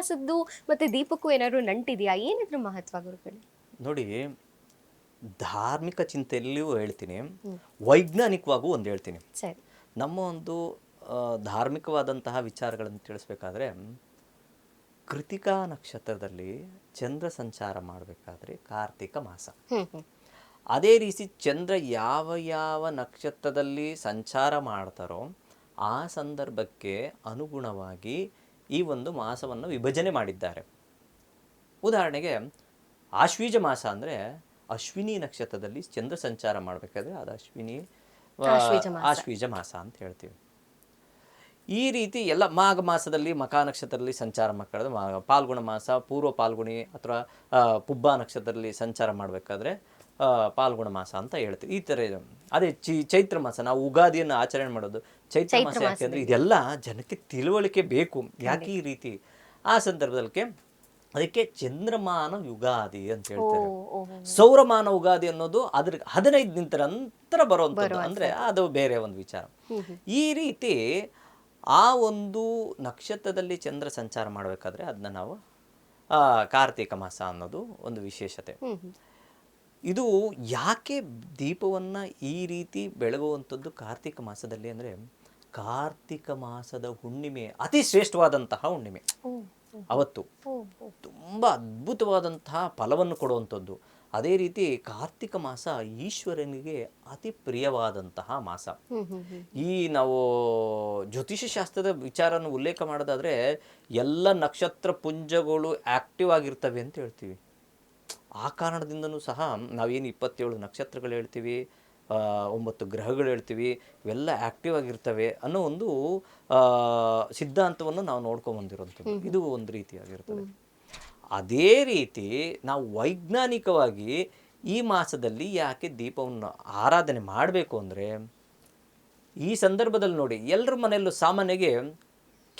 ಮಾಸದ್ದು ಮತ್ತೆ ದೀಪಕ್ಕೂ ಏನಾದ್ರು ನಂಟಿದೆಯಾ? ಏನಿದ್ರು ಮಹತ್ವ ಗುರುಗಳೇ? ನೋಡಿ ಧಾರ್ಮಿಕ ಚಿಂತೆಯಲ್ಲಿಯೂ ಹೇಳ್ತೀನಿ. ವೈಜ್ಞಾನಿಕವಾಗೂ ಒಂದು ಹೇಳ್ತೀನಿ. ಸರಿ. ನಮ್ಮ ಒಂದು ಧಾರ್ಮಿಕವಾದಂತಹ ವಿಚಾರಗಳನ್ನು ತಿಳಿಸ್ಬೇಕಾದ್ರೆ ಕೃತಿಕಾ ನಕ್ಷತ್ರದಲ್ಲಿ ಚಂದ್ರ ಸಂಚಾರ ಮಾಡಬೇಕಾದ್ರೆ ಕಾರ್ತಿಕ ಮಾಸ. ಅದೇ ರೀತಿ ಚಂದ್ರ ಯಾವ ಯಾವ ನಕ್ಷತ್ರದಲ್ಲಿ ಸಂಚಾರ ಮಾಡ್ತಾರೋ ಆ ಸಂದರ್ಭಕ್ಕೆ ಅನುಗುಣವಾಗಿ ಈ ಒಂದು ಮಾಸವನ್ನು ವಿಭಜನೆ ಮಾಡಿದ್ದಾರೆ. ಉದಾಹರಣೆಗೆ ಆಶ್ವೀಜ ಮಾಸ ಅಂದರೆ ಅಶ್ವಿನಿ ನಕ್ಷತ್ರದಲ್ಲಿ ಚಂದ್ರ ಸಂಚಾರ ಮಾಡಬೇಕಾದ್ರೆ ಅದು ಅಶ್ವಿನಿ ಆಶ್ವೀಜ ಮಾಸ. ಅಂತ ಹೇಳ್ತೀವಿ. ಈ ರೀತಿ ಎಲ್ಲ ಮಾಘ ಮಾಸದಲ್ಲಿ ಮಕ ನಕ್ಷತ್ರದಲ್ಲಿ ಸಂಚಾರ ಮಾಡ್ಕೊಳ್ಳೋದು. ಮಾ- ಪಾಲ್ಗುಣ ಮಾಸ ಪೂರ್ವ ಪಾಲ್ಗುಣಿ ಅಥವಾ ಪುಬ್ಬ ನಕ್ಷತ್ರದಲ್ಲಿ ಸಂಚಾರ ಮಾಡಬೇಕಾದ್ರೆ ಪಾಲ್ಗುಣ ಮಾಸ ಅಂತ ಹೇಳ್ತೀವಿ. ಈ ಥರ ಇದೆ. ಅದೇ ಚಿ ಚೈತ್ರ ಮಾಸ ನಾವು ಉಗಾದಿಯನ್ನು ಆಚರಣೆ ಮಾಡೋದು. ಚೈತ್ರ ಮಾಸ ಯಾಕೆಂದ್ರೆ ಇದೆಲ್ಲ ಜನಕ್ಕೆ ತಿಳುವಳಿಕೆ ಬೇಕು. ಯಾಕೆ ಈ ರೀತಿ? ಆ ಸಂದರ್ಭದಲ್ಲಿ ಅದಕ್ಕೆ ಚಂದ್ರಮಾನ ಯುಗಾದಿ ಅಂತ ಹೇಳ್ತಾರೆ. ಸೌರಮಾನ ಯುಗಾದಿ ಅನ್ನೋದು ಅದ್ರ ಹದಿನೈದು ನಿಂತರ ನಂತರ ಬರುವಂಥದ್ದು ಅಂದ್ರೆ ಅದು ಬೇರೆ ಒಂದು ವಿಚಾರ. ಈ ರೀತಿ ಆ ಒಂದು ನಕ್ಷತ್ರದಲ್ಲಿ ಚಂದ್ರ ಸಂಚಾರ ಮಾಡಬೇಕಾದ್ರೆ ಅದನ್ನ ನಾವು ಆ, ಕಾರ್ತೀಕ ಮಾಸ ಅನ್ನೋದು ಒಂದು ವಿಶೇಷತೆ. ಇದು ಯಾಕೆ ದೀಪವನ್ನ ಈ ರೀತಿ ಬೆಳಗುವಂಥದ್ದು ಕಾರ್ತಿಕ ಮಾಸದಲ್ಲಿ ಅಂದರೆ ಕಾರ್ತಿಕ ಮಾಸದ ಹುಣ್ಣಿಮೆ ಅತಿ ಶ್ರೇಷ್ಠವಾದಂತಹ ಹುಣ್ಣಿಮೆ. ಅವತ್ತು. ತುಂಬ ಅದ್ಭುತವಾದಂತಹ ಫಲವನ್ನು ಕೊಡುವಂಥದ್ದು. ಅದೇ ರೀತಿ ಕಾರ್ತಿಕ ಮಾಸ ಈಶ್ವರನಿಗೆ ಅತಿ ಪ್ರಿಯವಾದಂತಹ ಮಾಸ. ಈ ನಾವು ಜ್ಯೋತಿಷ್ಯ ಶಾಸ್ತ್ರದ ವಿಚಾರನ ಉಲ್ಲೇಖ ಮಾಡೋದಾದ್ರೆ ಎಲ್ಲ ನಕ್ಷತ್ರ ಪುಂಜಗಳು ಆಕ್ಟಿವ್ ಆಗಿರ್ತವೆ ಅಂತ ಹೇಳ್ತೀವಿ. ಆ ಕಾರಣದಿಂದನೂ ಸಹ ನಾವೇನು ಇಪ್ಪತ್ತೇಳು ನಕ್ಷತ್ರಗಳು ಹೇಳ್ತೀವಿ ಒಂಬತ್ತು ಗ್ರಹಗಳು ಹೇಳ್ತೀವಿ ಇವೆಲ್ಲ ಆಕ್ಟಿವ್ ಆಗಿರ್ತವೆ ಅನ್ನೋ ಒಂದು ಸಿದ್ಧಾಂತವನ್ನು ನಾವು ನೋಡ್ಕೊಂಬಂದಿರೋಂಥದ್ದು ಇದು ಒಂದು ರೀತಿಯಾಗಿರ್ತದೆ. ಅದೇ ರೀತಿ ನಾವು ವೈಜ್ಞಾನಿಕವಾಗಿ ಈ ಮಾಸದಲ್ಲಿ ಯಾಕೆ ದೀಪವನ್ನು ಆರಾಧನೆ ಮಾಡಬೇಕು ಅಂದರೆ ಈ ಸಂದರ್ಭದಲ್ಲಿ ನೋಡಿ ಎಲ್ಲರ ಮನೆಯಲ್ಲೂ ಸಾಮಾನ್ಯಗೆ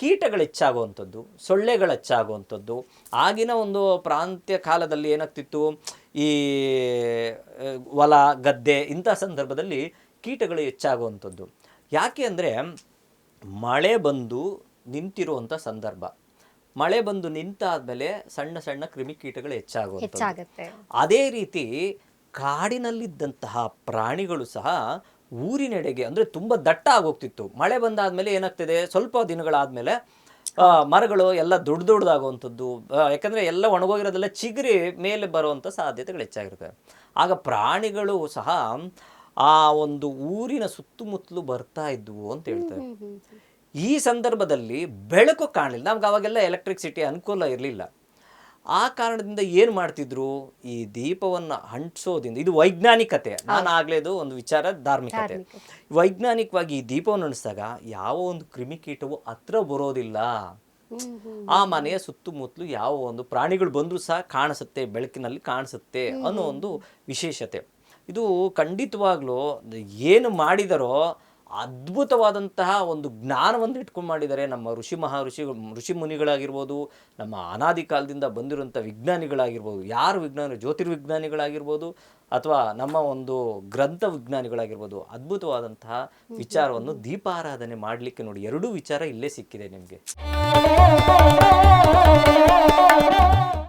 ಕೀಟಗಳು ಹೆಚ್ಚಾಗುವಂಥದ್ದು ಸೊಳ್ಳೆಗಳು ಹೆಚ್ಚಾಗುವಂಥದ್ದು ಆಗಿನ ಒಂದು ಪ್ರಾಂತ್ಯ ಕಾಲದಲ್ಲಿ ಏನಾಗ್ತಿತ್ತು? ಈ ಹೊಲ ಗದ್ದೆ ಇಂಥ ಸಂದರ್ಭದಲ್ಲಿ ಕೀಟಗಳು ಹೆಚ್ಚಾಗುವಂಥದ್ದು. ಯಾಕೆ ಅಂದರೆ ಮಳೆ ಬಂದು ನಿಂತಿರುವಂಥ ಸಂದರ್ಭ. ಮಳೆ ಬಂದು ನಿಂತಾದ್ಮೇಲೆ ಸಣ್ಣ ಸಣ್ಣ ಕ್ರಿಮಿಕೀಟಗಳು ಹೆಚ್ಚಾಗುವಂಥದ್ದು. ಅದೇ ರೀತಿ ಕಾಡಿನಲ್ಲಿದ್ದಂತಹ ಪ್ರಾಣಿಗಳು ಸಹ ಊರಿನೆಡೆಗೆ ಅಂದರೆ ತುಂಬ ದಟ್ಟ ಆಗೋಗ್ತಿತ್ತು. ಮಳೆ ಬಂದಾದಮೇಲೆ ಏನಾಗ್ತಿದೆ? ಸ್ವಲ್ಪ ದಿನಗಳಾದಮೇಲೆ ಮರಗಳು ಎಲ್ಲ ದೊಡ್ಡ ದೊಡ್ಡದಾಗುವಂಥದ್ದು ಯಾಕಂದರೆ ಎಲ್ಲ ಒಣಗೋಗಿರೋದೆಲ್ಲ ಚಿಗುರಿ ಮೇಲೆ ಬರುವಂಥ ಸಾಧ್ಯತೆಗಳು ಹೆಚ್ಚಾಗಿರ್ತವೆ ಆಗ ಪ್ರಾಣಿಗಳು ಸಹ ಆ ಒಂದು ಊರಿನ ಸುತ್ತಮುತ್ತಲು ಬರ್ತಾ ಇದ್ವು ಅಂತ ಹೇಳ್ತಾರೆ. ಈ ಸಂದರ್ಭದಲ್ಲಿ ಬೆಳಕು ಕಾಣಲಿಲ್ಲ. ನಮ್ಗೆ ಅವಾಗೆಲ್ಲ ಎಲೆಕ್ಟ್ರಿಸಿಟಿ ಅನುಕೂಲ ಇರಲಿಲ್ಲ. ಆ ಕಾರಣದಿಂದ ಏನು ಮಾಡ್ತಿದ್ರು? ಈ ದೀಪವನ್ನು ಅಂಟಿಸೋದ್ರಿಂದ ಇದು ವೈಜ್ಞಾನಿಕತೆ. ನಾನು ಆಗ್ಲೇದು ಒಂದು ವಿಚಾರ ಧಾರ್ಮಿಕತೆ. ವೈಜ್ಞಾನಿಕವಾಗಿ ಈ ದೀಪವನ್ನು ಅಂಟಿಸಿದಾಗ ಯಾವ ಒಂದು ಕ್ರಿಮಿಕೀಟವು ಹತ್ರ ಬರೋದಿಲ್ಲ. ಆ ಮನೆಯ ಸುತ್ತಮುತ್ತಲು ಯಾವ ಒಂದು ಪ್ರಾಣಿಗಳು ಬಂದರೂ ಸಹ ಕಾಣಿಸುತ್ತೆ ಬೆಳಕಿನಲ್ಲಿ ಕಾಣಿಸುತ್ತೆ ಅನ್ನೋ ಒಂದು ವಿಶೇಷತೆ. ಇದು ಖಂಡಿತವಾಗ್ಲೂ ಏನು ಮಾಡಿದರೋ ಅದ್ಭುತವಾದಂತಹ ಒಂದು ಜ್ಞಾನವನ್ನು ಇಟ್ಕೊಂಡು ಮಾಡಿದ್ದಾರೆ ನಮ್ಮ ಋಷಿ ಮಹಾ ಋಷಿ ಮುನಿಗಳಾಗಿರ್ಬೋದು, ನಮ್ಮ ಅನಾದಿ ಕಾಲದಿಂದ ಬಂದಿರುವಂಥ ವಿಜ್ಞಾನಿಗಳಾಗಿರ್ಬೋದು, ಯಾರು ವಿಜ್ಞಾನಿ ಜ್ಯೋತಿರ್ವಿಜ್ಞಾನಿಗಳಾಗಿರ್ಬೋದು ಅಥವಾ ನಮ್ಮ ಒಂದು ಗ್ರಂಥ ವಿಜ್ಞಾನಿಗಳಾಗಿರ್ಬೋದು, ಅದ್ಭುತವಾದಂತಹ ವಿಚಾರವನ್ನು ದೀಪಾರಾಧನೆ ಮಾಡಲಿಕ್ಕೆ ನೋಡಿ, ಎರಡೂ ವಿಚಾರ ಇಲ್ಲೇ ಸಿಕ್ಕಿದೆ ನಿಮಗೆ.